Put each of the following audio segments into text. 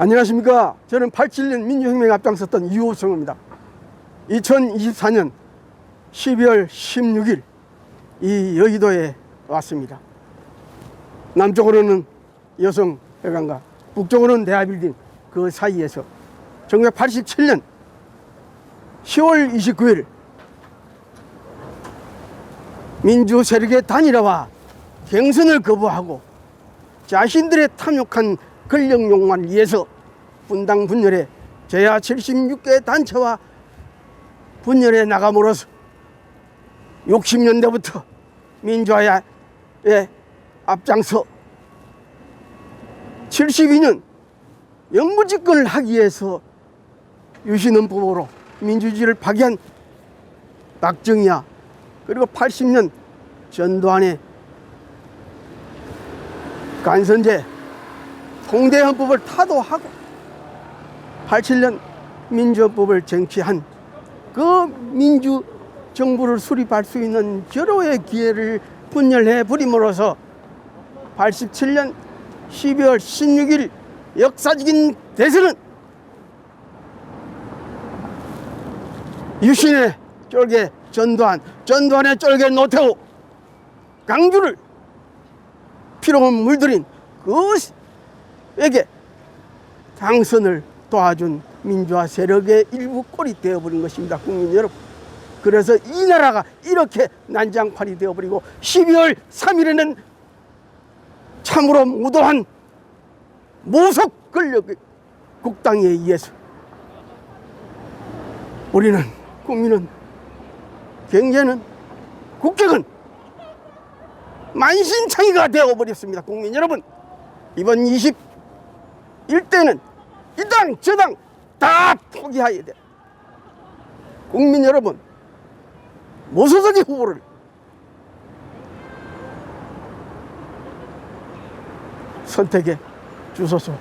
안녕하십니까. 저는 87년 민주혁명에 앞장섰던 유호성입니다. 2024년 12월 16일 이 여의도에 왔습니다. 남쪽으로는 여성회관과 북쪽으로는 대하빌딩 그 사이에서 1987년 10월 29일 민주 세력의 단일화와 경선을 거부하고 자신들의 탐욕한 권력 욕망을 위해서 분당 분열에 제야 76개 단체와 분열에 나감으로써 60년대부터 민주화에 앞장서 72년 영구 집권을 하기 위해서 유신헌법으로 민주주의를 파기한 박정희야 그리고 80년 전두환의 간선제 통대헌법을 타도하고 87년 민주헌법을 쟁취한 그 민주 정부를 수립할 수 있는 절호의 기회를 분열해 버림으로써 87년 12월 16일 역사적인 대선은 유신의 쫄개 전두환, 전두환의 쫄개 노태우, 강주를 피로 물들인 그 에게 당선을 도와준 민주화 세력의 일부 꼴이 되어버린 것입니다. 국민 여러분. 그래서 이 나라가 이렇게 난장판이 되어버리고 12월 3일에는 참으로 무도한 모속 권력 국당에 의해서 우리는 국민은 경제는 국격은 만신창이가 되어버렸습니다. 국민 여러분 이번 21대는 이 당 저 당 다 포기해야 돼. 국민 여러분 무소속의 후보를 선택해 주소서.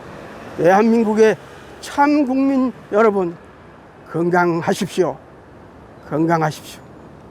대한민국의 참 국민 여러분 건강하십시오. 건강하십시오.